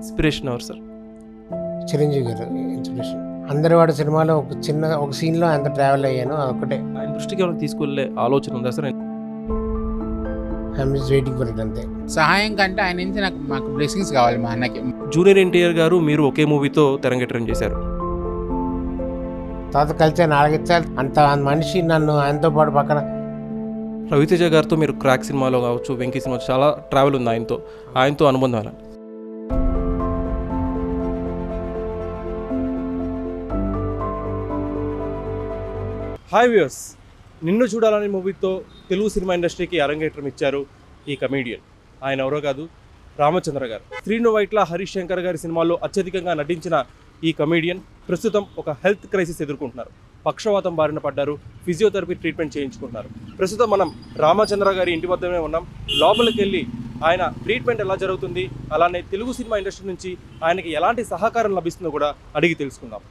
Inspiration ఎవరు sir? Chiranjeevi garu inspiration. అందరి వాడి సినిమాలో ఒక చిన్న ఒక సీన్లో అంత ట్రావెల్ అయ్యాను అదొకటే ఆయన దృష్టికి ఏమైనా తీసుకెళ్ళే ఆలోచన ఉందా సార్? వెయిటింగ్ ఫర్ ఇట్ అంతే. సహాయం కంటే ఆయన నుంచి నాకు మాకు బ్లెస్సింగ్స్ కావాలి మా అన్నకి. జూనియర్ ఎన్టీఆర్ గారు మీరు ఒకే మూవీతో తెరంగేట్రం చేశారు. తర్వాత కలిసి నాలుగిచ్చారు అంత మనిషి నన్ను ఆయనతో పాటు పక్కన. రవితేజ గారితో మీరు క్రాక్ సినిమాలో కావచ్చు వెంకీ సినిమా చాలా ట్రావెల్ ఉంది ఆయనతో. ఆయనతో అనుబంధం హాయ్ వ్యూస్ నిన్ను చూడాలనే మూవీతో తెలుగు సినిమా ఇండస్ట్రీకి అరంగేట్రం ఇచ్చారు ఈ కమీడియన్. ఆయన ఎవరో కాదు రామచంద్ర గారు. శ్రీను వైట్ల హరీష్ శంకర్ గారి సినిమాల్లో అత్యధికంగా నటించిన ఈ కమీడియన్ ప్రస్తుతం ఒక హెల్త్ క్రైసిస్ ఎదుర్కొంటున్నారు. పక్షవాతం బారిన పడ్డారు ఫిజియోథెరపీ ట్రీట్మెంట్ చేయించుకుంటున్నారు. ప్రస్తుతం మనం రామచంద్ర గారి ఇంటి వద్దనే ఉన్నాం. లోపలికి వెళ్ళి ఆయన ట్రీట్మెంట్ ఎలా జరుగుతుంది అలానే తెలుగు సినిమా ఇండస్ట్రీ నుంచి ఆయనకి ఎలాంటి సహకారం లభిస్తుందో కూడా అడిగి తెలుసుకుందాం.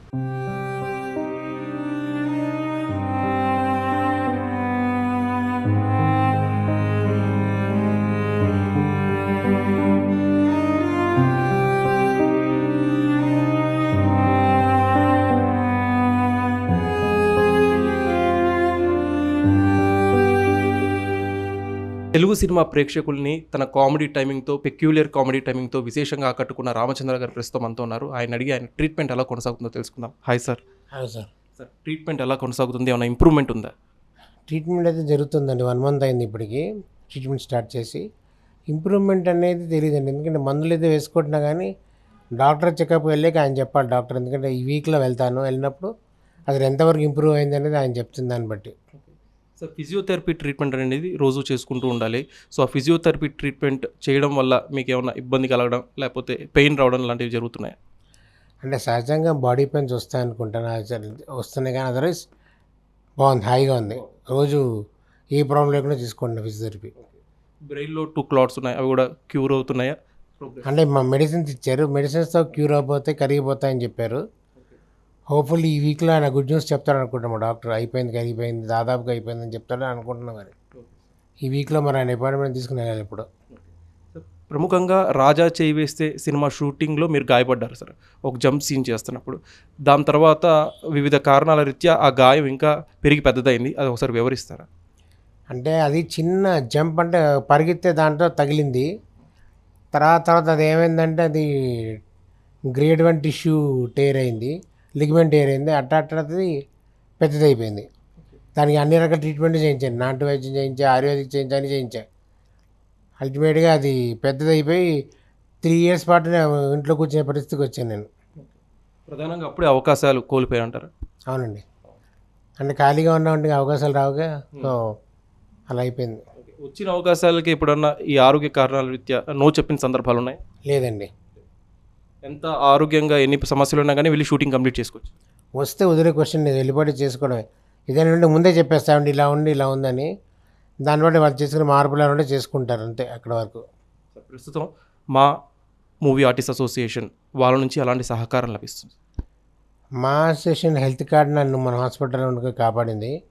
తెలుగు సినిమా ప్రేక్షకుల్ని తన కామెడీ టైమింగ్తో పెక్యులియర్ కామెడీ టైమింగ్తో విశేషంగా ఆకట్టుకున్న రామచంద్ర గారు ప్రస్తుతం మనతో ఉన్నారు. ఆయన అడిగి ఆయన ట్రీట్మెంట్ ఎలా కొనసాగుతుందో తెలుసుకుందాం. హాయ్ సార్ అవును సార్ సార్ ట్రీట్మెంట్ ఎలా కొనసాగుతుంది? ఏమైనా ఇంప్రూవ్మెంట్ ఉందా? ట్రీట్మెంట్ అయితే జరుగుతుందండి. వన్ మంత్ అయింది ఇప్పటికి. ట్రీట్మెంట్ స్టార్ట్ చేసి. ఇంప్రూవ్మెంట్ అనేది తెలియదండి ఎందుకంటే మందులు అయితే వేసుకుంటున్నా కానీ డాక్టర్ చెకప్ వెళ్ళాక ఆయన చెప్పాలి డాక్టర్. ఎందుకంటే ఈ వీక్లో వెళ్తాను. వెళ్ళినప్పుడు అసలు ఎంతవరకు ఇంప్రూవ్ అయింది అనేది ఆయన చెప్తుంది దాన్ని బట్టి. సో ఫిజియోథెరపీ ట్రీట్మెంట్ అనేది రోజు చేసుకుంటూ ఉండాలి. సో ఆ ఫిజియోథెరపీ ట్రీట్మెంట్ చేయడం వల్ల మీకు ఏమైనా ఇబ్బంది కలగడం లేకపోతే పెయిన్ రావడం లాంటివి జరుగుతున్నాయి? అంటే సహజంగా బాడీ పెయిన్స్ వస్తాయి అనుకుంటాను వస్తున్నాయి కానీ అదర్వైజ్ బాగుంది హాయిగా ఉంది. రోజు ఏ ప్రాబ్లం లేకుండా తీసుకోండి ఫిజియోథెరపీ. బ్రెయిన్లో టూ క్లాట్స్ ఉన్నాయి అవి కూడా క్యూర్ అవుతున్నాయా? అంటే మా మెడిసిన్స్ ఇచ్చారు. మెడిసిన్స్తో క్యూర్ అయిపోతే కరిగిపోతాయని చెప్పారు. హోప్ఫుల్లీ ఈ వీక్లో ఆయన గుడ్ న్యూస్ మా డాక్టర్. అయిపోయింది కరిగిపోయింది దాదాపుగా అయిపోయిందని చెప్తాడని అనుకుంటున్నాం మరి. ఈ వీక్లో మరి ఆయన అపాయింట్మెంట్ తీసుకుని వెళ్ళాలి ఇప్పుడు. ప్రముఖంగా రాజా చేయి వేస్తే సినిమా షూటింగ్లో మీరు గాయపడ్డారు సార్ ఒక జంప్ సీన్ చేస్తున్నప్పుడు. దాని తర్వాత వివిధ కారణాల రీత్యా ఆ గాయం ఇంకా పెరిగి పెద్దదైంది. అది ఒకసారి వివరిస్తారా? అంటే అది చిన్న జంప్ అంటే పరిగెత్తే దాంట్లో తగిలింది. తర్వాత తర్వాత అది ఏమైందంటే అది గ్రేడ్ వన్ టిష్యూ టేర్ అయింది. లిగ్మెంట్ అయింది అట్ట అట్టది పెద్దదైపోయింది. దానికి అన్ని రకాల ట్రీట్మెంట్ చేయించాను. నాటు వైద్యం చేయించా ఆయుర్వేదిక్ చేయించా అని చేయించా. అల్టిమేట్గా అది పెద్దదైపోయి త్రీ ఇయర్స్ పాటు నేను ఇంట్లో కూర్చునే పరిస్థితికి వచ్చాను నేను. ప్రధానంగా అప్పుడే అవకాశాలు కోల్పోయి అంటారు అవునండి. అంటే ఖాళీగా ఉన్నటువంటి అవకాశాలు రావుగా సో అలా అయిపోయింది. వచ్చిన అవకాశాలకి ఎప్పుడన్నా ఈ ఆరోగ్య కారణాల రీత్యా నో చెప్పిన సందర్భాలు ఉన్నాయి? లేదండి. ఎంత ఆరోగ్యంగా ఎన్ని సమస్యలు ఉన్నా కానీ వెళ్ళి షూటింగ్ కంప్లీట్ చేసుకోవచ్చు. వస్తే వదిలే క్వశ్చన్ వెళ్ళిపోయి చేసుకోవడమే. ఇదేనంటే ముందే చెప్పేస్తామండి ఇలా ఉండి ఇలా ఉందని దాన్ని బట్టి వాళ్ళు చేసుకుని మార్పులు ఉంటే చేసుకుంటారు అంతే అక్కడ వరకు. ప్రస్తుతం మా మూవీ ఆర్టిస్ట్ అసోసియేషన్ వాళ్ళ నుంచి అలాంటి సహకారం లభిస్తుంది. మా సెషన్ హెల్త్ కార్డ్ నన్ను మన హాస్పిటల్లో ఉండి కాపాడింది.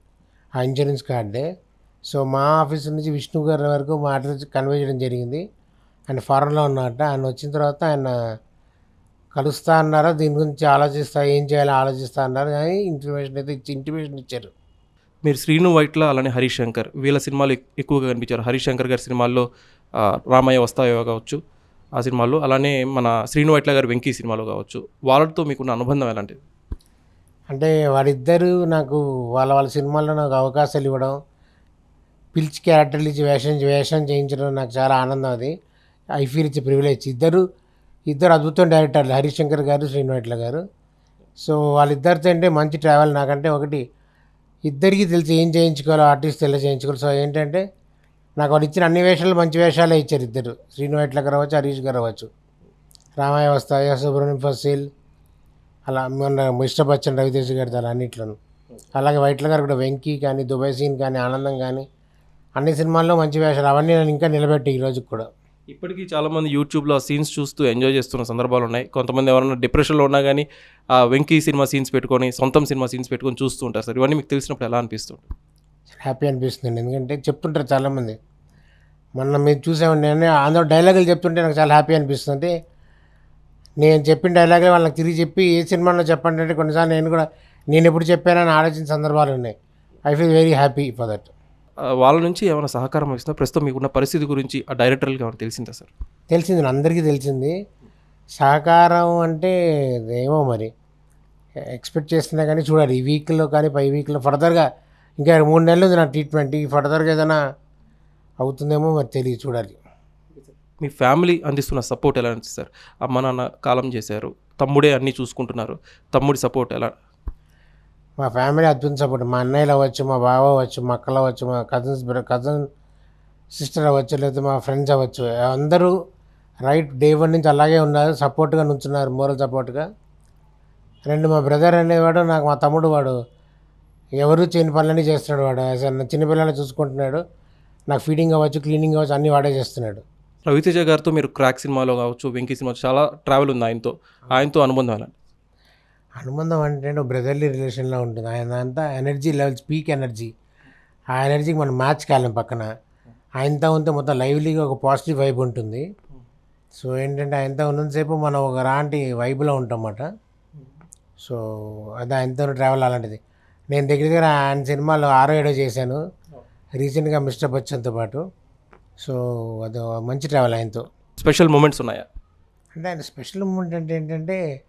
ఆ ఇన్సూరెన్స్ కార్డే. సో మా ఆఫీస్ నుంచి విష్ణు గారి వరకు మా అడ్రస్ కన్వే చేయడం జరిగింది. ఆయన ఫారెన్లో ఉన్నట్ట ఆయన వచ్చిన తర్వాత ఆయన కలుస్తా అన్నారా? దీని గురించి ఆలోచిస్తా ఏం చేయాలో ఆలోచిస్తా అన్నారు. కానీ ఇన్ఫర్మేషన్ అయితే ఇచ్చి ఇంటిమేషన్ ఇచ్చారు. మీరు శ్రీను వైట్ల అలానే హరీష్ శంకర్ వీళ్ళ సినిమాలు ఎక్- ఎక్కువగా కనిపించారు. హరీష్ శంకర్ గారి సినిమాల్లో రామయ్య వస్తాయో కావచ్చు ఆ సినిమాల్లో అలానే మన శ్రీను వైట్ల గారి వెంకీ సినిమాలో కావచ్చు వాళ్ళతో మీకున్న అనుబంధం ఎలాంటిది? అంటే వాళ్ళిద్దరూ నాకు వాళ్ళ వాళ్ళ సినిమాల్లో నాకు అవకాశాలు ఇవ్వడం పిలిచి క్యారెక్టర్లు ఇచ్చి వేషం వేషం చేయించడం నాకు చాలా ఆనందం అది. ఐ ఫీల్ ఇచ్చే ప్రివిలేజ్. ఇద్దరు ఇద్దరు అద్భుతం డైరెక్టర్లు హరిశంకర్ గారు శ్రీనివాట్ల గారు. సో వాళ్ళిద్దరితో అంటే మంచి ట్రావెల్ నాకంటే ఒకటి ఇద్దరికి తెలిసి ఏం చేయించుకోవాలో ఆర్టిస్ట్ ఎలా చేయించుకోవాలి. సో ఏంటంటే నాకు వాళ్ళు ఇచ్చిన అన్ని వేషాలు మంచి వేషాలే ఇచ్చారు ఇద్దరు. శ్రీనివాట్ల గారు అవ్వచ్చు హరీష్ గారు అవ్వచ్చు. రామాయ వస్తాయ సుబ్రహ్మణ్యం ఫసీల్ అలా మొన్న ఇష్టపచ్చని బచ్చన్ రవితేజ గారి అలా అన్నిట్లోనూ. అలాగే వైట్ల గారు కూడా వెంకీ కానీ దుబాయ్ సీన్ కానీ ఆనందం కానీ అన్ని సినిమాల్లో మంచి వేషాలు. అవన్నీ నేను ఇంకా నిలబెట్టి ఈ రోజుకి కూడా. ఇప్పటికీ చాలామంది యూట్యూబ్లో ఆ సీన్స్ చూస్తూ ఎంజాయ్ చేస్తున్న సందర్భాలు ఉన్నాయి. కొంతమంది ఎవరైనా డిప్రెషన్లో ఉన్నా కానీ ఆ వెంకీ సినిమా సీన్స్ పెట్టుకొని సొంతం సినిమా సీన్స్ పెట్టుకొని చూస్తూ ఉంటారు సార్. ఇవన్నీ మీకు తెలిసినప్పుడు ఎలా అనిపిస్తుంది? హ్యాపీ అనిపిస్తుంది ఎందుకంటే చెప్తుంటారు చాలామంది. మొన్న మీరు చూసామండి నేను అందులో డైలాగులు చెప్తుంటే నాకు చాలా హ్యాపీ అనిపిస్తుంది. నేను చెప్పిన డైలాగే వాళ్ళకి తిరిగి చెప్పి ఏ సినిమాలో చెప్పండి అంటే కొన్నిసార్లు నేను కూడా నేను ఎప్పుడు చెప్పానని ఆలోచించిన సందర్భాలు ఉన్నాయి. I feel very happy for that వాళ్ళ నుంచి ఏమైనా సహకారం ఇస్తున్నా ప్రస్తుతం మీకున్న పరిస్థితి గురించి ఆ డైరెక్టర్కి ఏమైనా తెలిసిందా సార్? తెలిసింది అందరికీ తెలిసింది. సహకారం అంటే ఏమో మరి. ఎక్స్పెక్ట్ చేస్తున్నా కానీ చూడాలి. ఈ వీక్లో కానీ పై వీక్లో ఫర్దర్గా ఇంకా మూడు నెలలు ఉంది నా ట్రీట్మెంట్. ఈ ఫర్దర్గా ఏదైనా అవుతుందేమో మరి తెలియదు చూడాలి. మీ ఫ్యామిలీ అందిస్తున్న సపోర్ట్ ఎలా అనిపిస్తుంది సార్? అమ్మ నాన్న కాలం చేశారు. తమ్ముడే అన్నీ చూసుకుంటున్నారు. తమ్ముడి సపోర్ట్ ఎలా మా ఫ్యామిలీ అద్భుతం సపోర్ట్. మా అన్నయ్యలు అవ్వచ్చు మా బావ అవ్వచ్చు మా అక్కలు అవ్వచ్చు మా కజిన్స్ కజిన్ సిస్టర్ అవ్వచ్చు లేదా మా ఫ్రెండ్స్ అవ్వచ్చు. అందరూ రైట్ డే వన్ నుంచి అలాగే ఉన్నారు సపోర్ట్గా నుంచున్నారు మోరల్ సపోర్ట్గా రెండు మా బ్రదర్ అనేవాడు నాకు మా తమ్ముడు వాడు. ఎవరు చేయని పనులన్నీ చేస్తున్నాడు వాడు. యాజ్ అ చూసుకుంటున్నాడు. నాకు ఫీడింగ్ అవ్వచ్చు క్లీనింగ్ అవ్వచ్చు అన్నీ వాడే చేస్తున్నాడు. రవితేజ గారితో మీరు క్రాక్ సినిమాలో కావచ్చు వెంకీ సినిమా చాలా ట్రావెల్ ఉంది ఆయనతో. ఆయనతో అనుబంధం ఎలా అనుబంధం అంటే బ్రదర్లీ రిలేషన్లో ఉంటుంది. ఆయన అంతా ఎనర్జీ లెవెల్స్ పీక్ ఎనర్జీ ఆ ఎనర్జీకి మనం మ్యాచ్ కాలేం పక్కన. ఆయనతో ఉంటే మొత్తం లైవ్లీగా ఒక పాజిటివ్ వైబ్ ఉంటుంది. సో ఏంటంటే ఆయనతో ఉన్నంతసేపు మనం ఒక రాంటి వైబ్లో ఉంటాం అన్నమాట. సో అది ఆయనతో ట్రావెల్ అలాంటిది. నేను దగ్గర దగ్గర ఆయన సినిమాలో ఆరో ఏడో చేశాను. రీసెంట్గా మిస్టర్ బచ్చన్తో పాటు. సో అది మంచి ట్రావెల్ ఆయనతో. స్పెషల్ మూమెంట్స్ ఉన్నాయా? అంటే ఆయన స్పెషల్ మూమెంట్ అంటే ఏంటంటే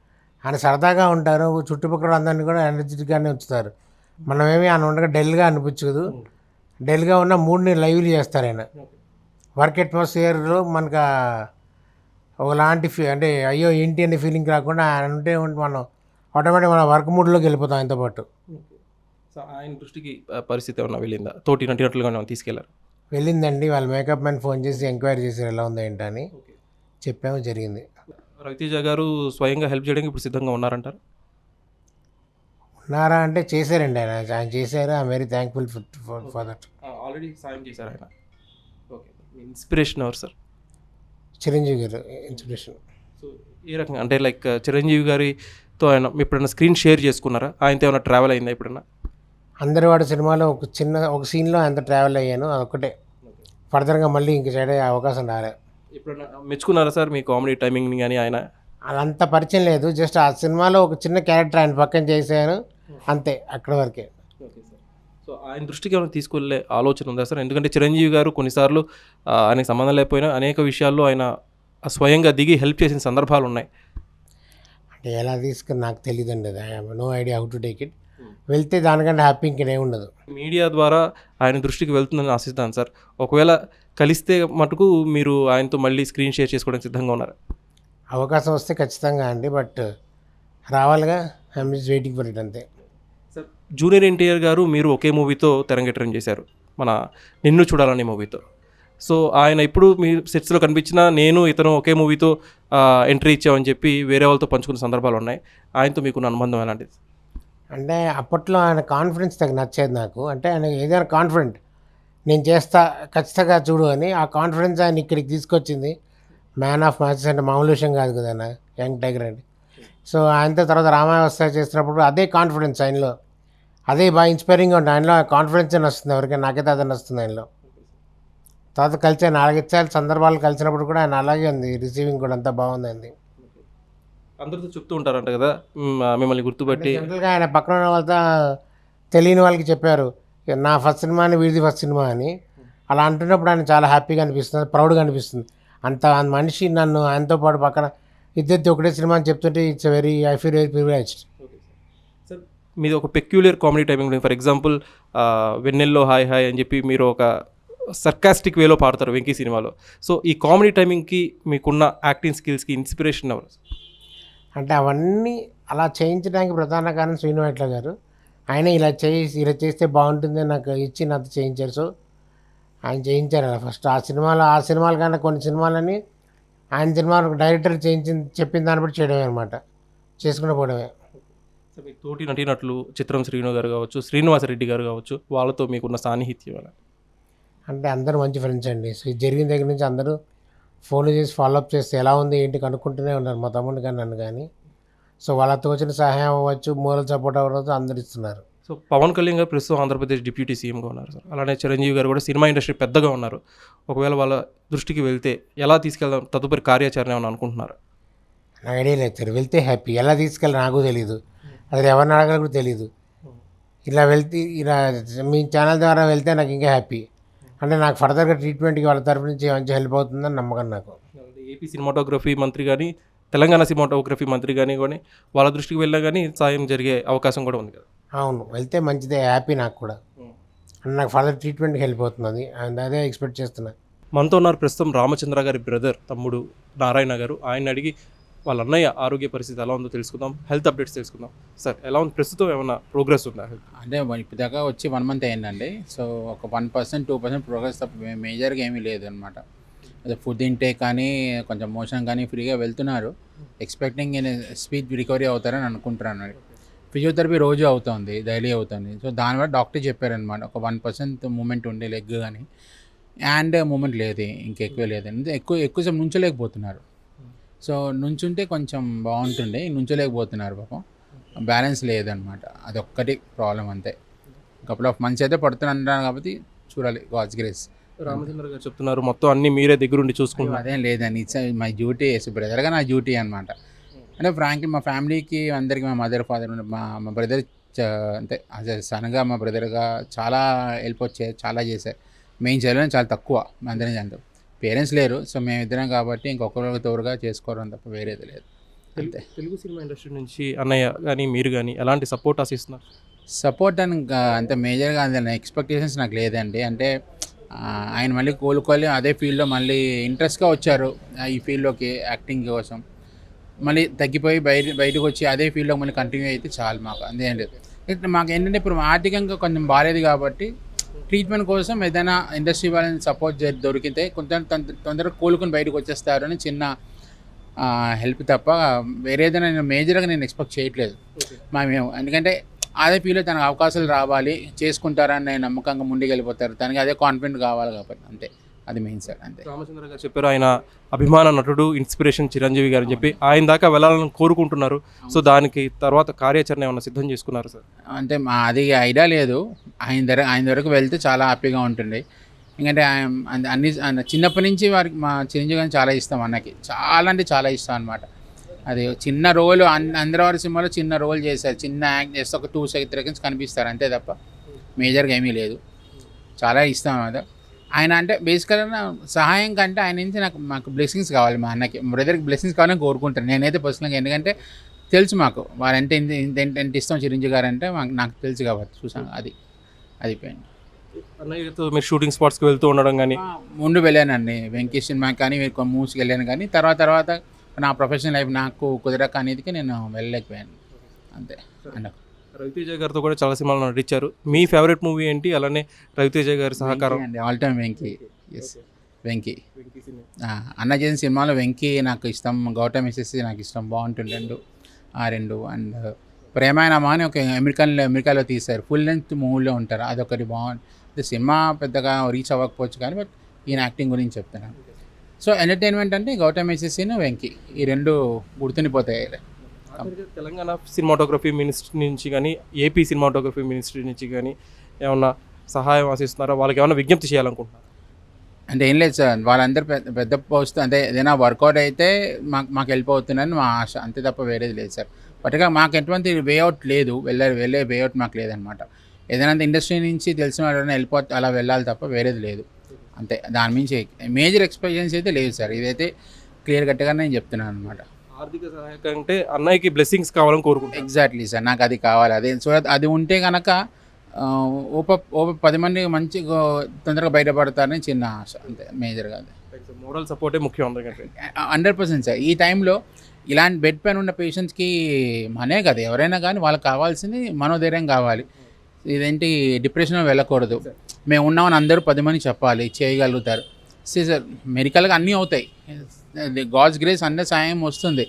ఆయన సరదాగా ఉంటారు. చుట్టుపక్కల అందరినీ కూడా ఎనర్జెటిక్గానే ఉంచుతారు. మనమేమి ఆయన ఉండగా డల్గా అనిపించదు. డల్గా ఉన్న మూడ్ని లైవ్లీ చేస్తారు ఆయన. వర్క్ అట్మాస్ఫియర్లో మనకు ఒకలాంటి ఫీ అంటే అయ్యో ఏంటి అనే ఫీలింగ్ రాకుండా ఆయన ఉంటే మనం ఆటోమేటిక్ మన వర్క్ మూడ్లోకి వెళ్ళిపోతాం ఆయనతో పాటు. సో ఆయన దృష్టికి పరిస్థితి ఏమన్నా వెళ్ళిందా? తోటి నటినట్లుగా ఏమైనా తీసుకెళ్ళారు? వెళ్ళిందండి. వాళ్ళ మేకప్ మ్యాన్ ఫోన్ చేసి ఎంక్వైరీ చేశారు. ఎలా ఉందో ఏంటని చెప్పాము జరిగింది. రవితేజ గారు స్వయంగా హెల్ప్ చేయడానికి ఇప్పుడు సిద్ధంగా ఉన్నారంటారు? ఉన్నారా అంటే చేశారండి ఆయన. ఆయన చేశారు. I very thankful for for that already సాయం చేశారు ఆయన. ఓకే ఇన్స్పిరేషన్ ఎవరు sir? Chiranjeevi garu. Inspiration so ఏ రకంగా? అంటే లైక్ చిరంజీవి గారితో ఆయన ఎప్పుడైనా స్క్రీన్ షేర్ చేసుకున్నారా? ఆయనతో ఏమైనా ట్రావెల్ అయిందా ఎప్పుడైనా? అందరి వాడి సినిమాలో ఒక చిన్న ఒక సీన్లో అంత ట్రావెల్ అయ్యాను. అదొకటే ఫర్దర్గా మళ్ళీ ఇంక అయ్యే అవకాశం రాలే. ఎప్పుడైనా మెచ్చుకున్నారా సార్ మీ కామెడీ టైమింగ్ని కానీ ఆయన? అదంత పరిచయం లేదు. జస్ట్ ఆ సినిమాలో ఒక చిన్న క్యారెక్టర్ ఆయన పక్కన చేశాను అంతే అక్కడ వరకే. Okay sir. సో ఆయన దృష్టికి ఏమైనా తీసుకెళ్ళే ఆలోచన ఉందా సార్? ఎందుకంటే చిరంజీవి గారు కొన్నిసార్లు ఆయనకి సంబంధం లేకపోయినా అనేక విషయాల్లో ఆయన స్వయంగా దిగి హెల్ప్ చేసిన సందర్భాలు ఉన్నాయి. అంటే ఎలా తీసుకుని నాకు తెలియదండి I no idea how to take it వెళ్తే దానికంటే హ్యాపీ ఇంకేనే ఉండదు. మీడియా ద్వారా ఆయన దృష్టికి వెళ్తుందని ఆశిస్తాను సార్. ఒకవేళ కలిస్తే మటుకు మీరు ఆయనతో మళ్ళీ స్క్రీన్ షేర్ చేసుకోవడానికి సిద్ధంగా ఉన్నారు? అవకాశం వస్తే ఖచ్చితంగా అండి but రావాలిగా I'm just waiting for it అంతే. సార్ జూనియర్ ఎన్టీఆర్ గారు మీరు ఒకే మూవీతో తెరంగేట్రం చేశారు. మన నిన్ను చూడాలనే మూవీతో. సో ఆయన ఇప్పుడు మీ సెట్స్లో కనిపించినా నేను ఇతను ఒకే మూవీతో ఎంట్రీ ఇచ్చామని చెప్పి వేరే వాళ్ళతో పంచుకున్న సందర్భాలు ఉన్నాయి. ఆయనతో మీకున్న అనుబంధం ఎలాంటిది? అంటే అప్పట్లో ఆయన కాన్ఫిడెన్స్ తగ్గ నచ్చేది నాకు. అంటే ఆయన ఏదైనా కాన్ఫిడెంట్ నేను చేస్తా ఖచ్చితంగా చూడు అని ఆ కాన్ఫిడెన్స్ ఆయన ఇక్కడికి తీసుకొచ్చింది. మ్యాన్ ఆఫ్ మ్యాచెస్ అంటే మామూలు విషయం కాదు కదా ఆయన యంగ్ టైగర్ అంటే సో ఆయనతో తర్వాత రామాయవస్థ చేసినప్పుడు అదే కాన్ఫిడెన్స్ ఆయనలో. అదే బాగా ఇన్స్పైరింగ్గా ఉంటుంది. ఆయనలో కాన్ఫిడెన్స్ అని వస్తుంది ఎవరికైనా. నాకైతే అదే వస్తుంది ఆయనలో. తర్వాత కలిసి నాలుగైదు సందర్భాలు కలిసినప్పుడు కూడా ఆయన అలాగే ఉంది. రిసీవింగ్ కూడా అంతా బాగుందండి. అందరితో చెప్తూ ఉంటారంట కదా. మిమ్మల్ని గుర్తుపట్టి. జనరల్గా ఆయన పక్కన ఉన్న వాళ్ళతో తెలియని వాళ్ళకి చెప్పారు. "ఇక నా ఫస్ట్ సినిమా అని వీడిది ఫస్ట్ సినిమా అని. అలా అంటున్నప్పుడు ఆయన చాలా హ్యాపీగా అనిపిస్తుంది ప్రౌడ్గా అనిపిస్తుంది. అంత మనిషి నన్ను ఆయనతో పాటు పక్కన ఇద్దరిది ఒకటే సినిమా అని చెప్తుంటే it's very I feel very privileged sir. మీది ఒక peculiar comedy timing for example వెన్నెల్లో హాయ్ హాయ్ అని చెప్పి మీరు ఒక సర్కాస్టిక్ వేలో పాడతారు వెంకీ సినిమాలో. సో ఈ కామెడీ టైమింగ్కి మీకున్న యాక్టింగ్ స్కిల్స్కి ఇన్స్పిరేషన్ ఎవరు? అంటే అవన్నీ అలా చేయించడానికి ప్రధాన కారణం శ్రీనివాట్ల గారు. ఆయన ఇలా చేసి ఇలా చేస్తే బాగుంటుంది నాకు ఇచ్చి నాతో చేయించారు. సో ఆయన చేయించారు అలా ఫస్ట్. ఆ సినిమాలో ఆ సినిమాల కన్నా కొన్ని సినిమాలని ఆయన సినిమాలకు డైరెక్టర్ చేయించి చెప్పిన దాన్ని బట్టి చేయడమే అనమాట చేసుకుని పోవడమే. మీకు తోటి నటినట్లు చిత్రం శ్రీను గారు కావచ్చు శ్రీనివాసరెడ్డి గారు కావచ్చు వాళ్ళతో మీకున్న సాన్నిహిత్యం అంటే అందరూ మంచి ఫ్రెండ్స్ అండి. సో ఇది జరిగిన దగ్గర నుంచి అందరూ ఫోన్లు చేసి ఫాలోఅప్ చేస్తే ఎలా ఉంది ఏంటి కనుక్కుంటూనే ఉన్నారు. మా తమ్ముడు కానీ నన్ను కానీ. సో వాళ్ళతో వచ్చిన సహాయం అవ్వచ్చు మోరల్ సపోర్ట్ అవ్వచ్చు అందరు ఇస్తున్నారు. సో పవన్ కళ్యాణ్ గారు ప్రస్తుతం ఆంధ్రప్రదేశ్ డిప్యూటీ సీఎంగా ఉన్నారు సార్. అలానే చిరంజీవి గారు కూడా సినిమా ఇండస్ట్రీ పెద్దగా ఉన్నారు. ఒకవేళ వాళ్ళ దృష్టికి వెళ్తే ఎలా తీసుకెళ్దాం తదుపరి కార్యాచరణ ఏమైనా అనుకుంటున్నారు? నాకు ఐడియా లేదు సార్. వెళ్తే హ్యాపీ ఎలా తీసుకెళ్ళి నాకు తెలీదు. అది ఎవరిని అడగాలి కూడా తెలీదు. ఇలా వెళ్తే ఇలా మీ ఛానల్ ద్వారా వెళ్తే నాకు ఇంకా హ్యాపీ అంటే నాకు ఫర్దర్గా ట్రీట్మెంట్కి వాళ్ళ తరపు నుంచి మంచి హెల్ప్ అవుతుందని నమ్మకం నాకు. ఏపీ సినిమాటోగ్రఫీ మంత్రి కానీ తెలంగాణ సినిమాటోగ్రఫీ మంత్రి కానీ కానీ వాళ్ళ దృష్టికి వెళ్ళినా కానీ సాయం జరిగే అవకాశం కూడా ఉంది కదా. అవును వెళ్తే మంచిదే హ్యాపీ నాకు కూడా. అంటే నాకు ఫర్దర్ ట్రీట్మెంట్కి హెల్ప్ అవుతుంది అండ్ అదే ఎక్స్పెక్ట్ చేస్తున్నా. మనతో ఉన్నారు ప్రస్తుతం రామచంద్ర గారి బ్రదర్ తమ్ముడు నారాయణ గారు. ఆయన అడిగి వాళ్ళ అన్నయ్య ఆరోగ్య పరిస్థితి ఎలా ఉందో తెలుసుకుందాం. హెల్త్ అప్డేట్స్ తెలుసుకుందాం. సార్ ఎలా ఉంది? ప్రస్తుతం ఏమైనా ప్రోగ్రెస్ ఉందా? అంటే ఇప్పుడు దాకా వచ్చి వన్ మంత్ అయిందండి. సో ఒక one percent two percent progress తప్ప మేజర్గా ఏమీ లేదు అనమాట అదే ఫుడ్ ఇంటేక్ కానీ కొంచెం మోషన్ కానీ ఫ్రీగా వెళ్తున్నారు. ఎక్స్పెక్టింగ్ స్పీడ్ రికవరీ అవుతారని అనుకుంటున్నాను. ఫిజియోథెరపీ రోజు అవుతుంది డైలీ అవుతుంది. సో దానివల్ల డాక్టర్ చెప్పారనమాట ఒక వన్ పర్సెంట్ మూమెంట్ ఉండే లెగ్ కానీ. అండ్ మూమెంట్ లేదు ఇంకెక్కువ లేదు. ఎక్కువ ఎక్కువ ఎక్కువసేపు నుంచలేకపోతున్నారు సో నుంచుంటే కొంచెం బాగుంటుండే. నుంచోలేకపోతున్నారు పాపం. బ్యాలెన్స్ లేదనమాట. అదొక్కటి ప్రాబ్లం అంతే. కపుల్ ఆఫ్ మంత్స్ అయితే పడుతున్నారు కాబట్టి చూడాలి. గాడ్స్ గ్రేస్ రామచంద్ర గారు చెప్తున్నారు మొత్తం అన్ని మీరే దగ్గరుండి చూసుకుంటున్నారు. అదేం లేదండి. ఇట్స్ మై డ్యూటీ బ్రదర్గా నా డ్యూటీ అనమాట అంటే ఫ్రాంక్లీ మా ఫ్యామిలీకి అందరికి మా మదర్ ఫాదర్ మా మా బ్రదర్ అంటే అస్ సన్గా మా బ్రదర్గా చాలా హెల్ప్ వచ్చే చాలా చేశారు. మేము చేయలేని చాలా తక్కువ. అందరం చేద్దాం పేరెంట్స్ లేరు సో మేమిద్దరం కాబట్టి ఇంకొకరికి తోడుగా చేసుకోవడం తప్ప వేరేది లేదు. అంతే. తెలుగు సినిమా ఇండస్ట్రీ నుంచి అన్నయ్య కానీ మీరు కానీ ఎలాంటి సపోర్ట్ ఆశిస్తున్నారు? సపోర్ట్ అని అంత మేజర్గా అంత ఎక్స్పెక్టేషన్స్ నాకు లేదండి. అంటే ఆయన మళ్ళీ కోలుకోవాలి అదే ఫీల్డ్లో మళ్ళీ ఇంట్రెస్ట్గా వచ్చారు ఈ ఫీల్డ్లోకి యాక్టింగ్ కోసం. మళ్ళీ తగ్గిపోయి బయట బయటకు వచ్చి అదే ఫీల్డ్లో మళ్ళీ కంటిన్యూ అయితే చాలు మాకు అంతేం లేదు మాకు ఏంటంటే ఇప్పుడు ఆర్థికంగా కొంచెం బాగాలేదు కాబట్టి ట్రీట్మెంట్ కోసం ఏదైనా ఇండస్ట్రీ వాళ్ళని సపోర్ట్ దొరికితే కొంత తొంద- తొందరగా కోలుకొని బయటకు వచ్చేస్తారు అని చిన్న హెల్ప్ తప్ప వేరే ఏదైనా నేను మేజర్గా నేను ఎక్స్పెక్ట్ చేయట్లేదు. మా మేము ఎందుకంటే అదే ఫీల్డ్లో తనకు అవకాశాలు రావాలి చేసుకుంటారని నమ్మకంగా ముందుకెళ్ళిపోతారు. తనకి అదే కాన్ఫిడెంట్ కావాలి కాబట్టి అంతే. అది మెయిన్ సార్ అంతే. రామచంద్ర గారు చెప్పారు ఆయన అభిమాన నటుడు ఇన్స్పిరేషన్ చిరంజీవి గారు అని చెప్పి. ఆయన దాకా వెళ్ళాలని కోరుకుంటున్నారు. సో దానికి తర్వాత కార్యాచరణ ఏమైనా సిద్ధం చేసుకున్నారు సార్? అంటే మా అది ఐడియా లేదు. ఆయన దగ్గర ఆయన వరకు వెళ్తే చాలా హ్యాపీగా ఉంటుంది ఎందుకంటే ఆయన అన్ని- చిన్నప్పటి నుంచి వారికి మా చిరంజీవి గారిని చాలా ఇష్టం అన్నకి. చాలా అంటే చాలా ఇష్టం అనమాట అది చిన్న రోల్ అందరి వారి సినిమాలో చిన్న రోల్ చేశారు. చిన్న యాక్ట్ చేస్తే ఒక టూ సెకండ్స్ కనిపిస్తారు అంతే తప్ప. మేజర్గా ఏమీ లేదు. చాలా ఇష్టం అన్నమాట. ఆయన అంటే బేసికల్గా సహాయం కంటే ఆయన నుంచి నాకు మాకు బ్లెస్సింగ్స్ కావాలి మా అన్నకి. బ్రదర్కి బ్లెస్సింగ్స్ కావాలని కోరుకుంటాను నేనైతే పర్సనల్గా ఎందుకంటే తెలుసు మాకు. వారంటే ఇంత ఇంత ఎంత ఇష్టం చిరంజీవి గారు అంటే మాకు నాకు తెలుసు కాబట్టి చూసాను అది అది పోయింది. అన్నయ్యతో మీరు షూటింగ్ స్పాట్స్కి వెళ్తూ ఉండడం కానీ? ముందు వెళ్ళానండి. వెంకీ సినిమాకి కానీ మీరు మూవీస్కి వెళ్ళాను కానీ తర్వాత తర్వాత నా ప్రొఫెషనల్ లైఫ్ నాకు కుదరక అనేదికి నేను వెళ్ళలేకపోయాను. అంతే. అన్న రవితేజ గారితో కూడా చాలా సినిమాలు నటించారు. మీ ఫేవరెట్ మూవీ ఏంటి? అలానే రవితేజ గారి సహకారం. అండి all time Venky. Yes Venky. అన్న చేసిన సినిమాలో వెంకీ నాకు ఇష్టం గౌతమ్ ఎస్ఎస్సి నాకు ఇష్టం బాగుంటుంది రెండు ఆ రెండు. అండ్ ప్రేమాయణమా అని ఒక అమెరికన్లో అమెరికాలో తీశారు. ఫుల్ లెంత్ మూవీలో ఉంటారు. అదొకటి బాగుంది సినిమా పెద్దగా రీచ్ అవ్వకపోవచ్చు కానీ బట్ ఈయన యాక్టింగ్ గురించి చెప్తున్నాను. సో ఎంటర్టైన్మెంట్ అంటే గౌతమ్ ఎస్ఎస్సిను వెంకీ. ఈ రెండు గుర్తుండిపోతాయి. తెలంగాణ సినిమాటోగ్రఫీ మినిస్ట్రీ నుంచి కానీ ఏపీ సినిమాటోగ్రఫీ మినిస్ట్రీ నుంచి కానీ ఏమన్నా సహాయం ఆశిస్తున్నారా? వాళ్ళకి ఏమైనా విజ్ఞప్తి చేయాలనుకుంటున్నారు? అంటే ఏం లేదు సార్. వాళ్ళందరూ పెద్ద పెద్ద పోస్ట్ అంటే ఏదైనా వర్కౌట్ అయితే మాకు మాకు హెల్ప్ అవుతుందని మా ఆశ. అంతే తప్ప వేరేది లేదు సార్. బట్గా మాకు ఎటువంటి వేఅవుట్ లేదు. వెళ్ళే వెళ్ళే వేఅవుట్ మాకు లేదనమాట. ఏదైనా ఇండస్ట్రీ నుంచి తెలిసిన వాళ్ళని వెళ్ళిపో అలా వెళ్ళాలి తప్ప వేరేది లేదు. అంతే. దాని మించి మేజర్ ఎక్స్పీరియన్స్ అయితే లేదు సార్. ఇదైతే క్లియర్ కట్గా నేను చెప్తున్నాను అనమాట. ఆర్థిక సహాయకం అంటే అన్నయ్యకి బ్లెస్సింగ్స్ కావాలని కోరుకుంటున్నాను. ఎగ్జాక్ట్లీ సార్ నాకు అది కావాలి. అదే సో అది ఉంటే కనుక ఓప ఓప పది మంది మంచిగా తొందరగా బయటపడతారని చిన్న ఆశ. అంతే మేజర్గా అది. మోరల్ సపోర్టే ముఖ్యం అందరికంటే హండ్రెడ్ పర్సెంట్ సార్ ఈ టైంలో ఇలాంటి బెడ్ పైన ఉన్న పేషెంట్స్కి మనే కదా. ఎవరైనా కానీ వాళ్ళకి కావాల్సింది మనోధైర్యం కావాలి. ఇదేంటి? డిప్రెషన్ వెళ్ళకూడదు. మేము ఉన్నామని అందరూ పది మంది చెప్పాలి. చేయగలుగుతారు. సే సార్ మెడికల్గా అన్నీ అవుతాయి. గాడ్స్ గ్రేస్ అన్న సాయం వస్తుంది.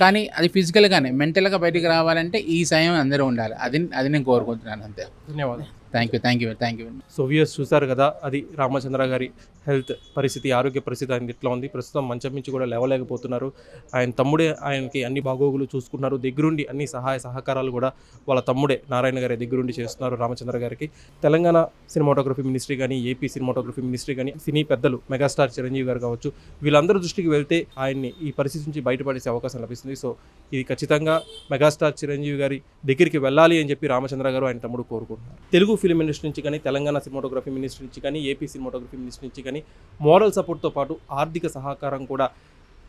కానీ అది ఫిజికల్గానే మెంటల్గా బయటికి రావాలంటే ఈ సాయం అందరూ ఉండాలి. అది అది నేను కోరుకుంటున్నాను అంతే. ధన్యవాదాలు. Thank you thank you thank you so viewers చూసారు కదా అది రామచంద్ర గారి హెల్త్ పరిస్థితి ఆరోగ్య పరిస్థితి ఆయన ఇట్లా ఉంది. ప్రస్తుతం మంచం నుంచి కూడా లేవలేకపోతున్నారు. ఆయన తమ్ముడే ఆయనకి అన్ని బాగోగులు చూసుకున్నారు దగ్గరుండి అన్ని సహాయ సహకారాలు కూడా వాళ్ళ తమ్ముడే నారాయణ గారి దగ్గరుండి చేస్తున్నారు రామచంద్ర గారికి. తెలంగాణ సినిమాటోగ్రఫీ మినిస్ట్రీ కానీ ఏపీ సినిమాటోగ్రఫీ మినిస్ట్రీ కానీ సినీ పెద్దలు మెగాస్టార్ చిరంజీవి గారు కావచ్చు వీళ్ళందరూ దృష్టికి వెళ్తే ఆయన్ని ఈ పరిస్థితి నుంచి బయటపడేసే అవకాశం లభిస్తుంది. సో ఇది ఖచ్చితంగా మెగాస్టార్ చిరంజీవి గారి దగ్గరికి వెళ్ళాలి అని చెప్పి రామచంద్ర గారు ఆయన తమ్ముడు కోరుకుంటున్నారు. తెలుగు ఫిలిం ఇండస్ట్రీ నుంచి కానీ తెలంగాణ సినిమాటోగ్రఫీ మినిస్ట్రీ నుంచి కానీ ఏపీ సినిమాటోగ్రఫీ మినిస్ట్రీ నుంచి కానీ మోరల్ సపోర్ట్తో పాటు ఆర్థిక సహకారం కూడా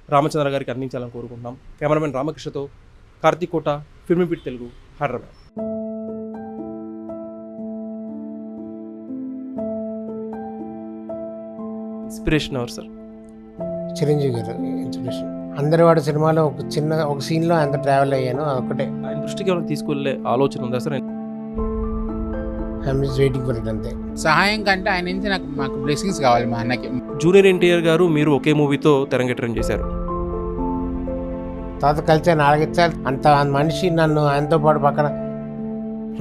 రామచంద్ర గారికి అందించాలని కోరుకుంటున్నాం. కెమెరామెన్ రామకృష్ణతో కార్తీక్ కోట ఫిల్మిపిట్ తెలుగు హైదరాబాద్. ఇన్స్పిరేషన్ ఎవరు సార్? చిరంజీవి గారు ఇన్స్పిరేషన్. అందరి వాడి సినిమాలో ఒక చిన్న ఒక సీన్లో అంత ట్రావెల్ అయ్యాను ఆయన దృష్టికి తీసుకెళ్ళే ఆలోచన ఉందా sir? I'm just waiting for it అంతే. సహాయం కంటే ఆయన నుంచి నాకు మాకు బ్లెస్సింగ్స్ కావాలి మా అన్నకి. జూనియర్ ఎన్టీఆర్ గారు మీరు ఒకే మూవీతో తెరంగేట్రం చేశారు. తర్వాత కలిసి నాలుగైదు అంత మనిషి నన్ను ఆయనతో పాటు పక్కన.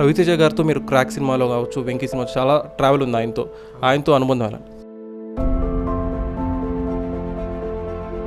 రవితేజ గారితో మీరు క్రాక్ సినిమాలో కావచ్చు వెంకీ సినిమా చాలా ట్రావెల్ ఉంది ఆయనతో. ఆయనతో అనుబంధం ఎలా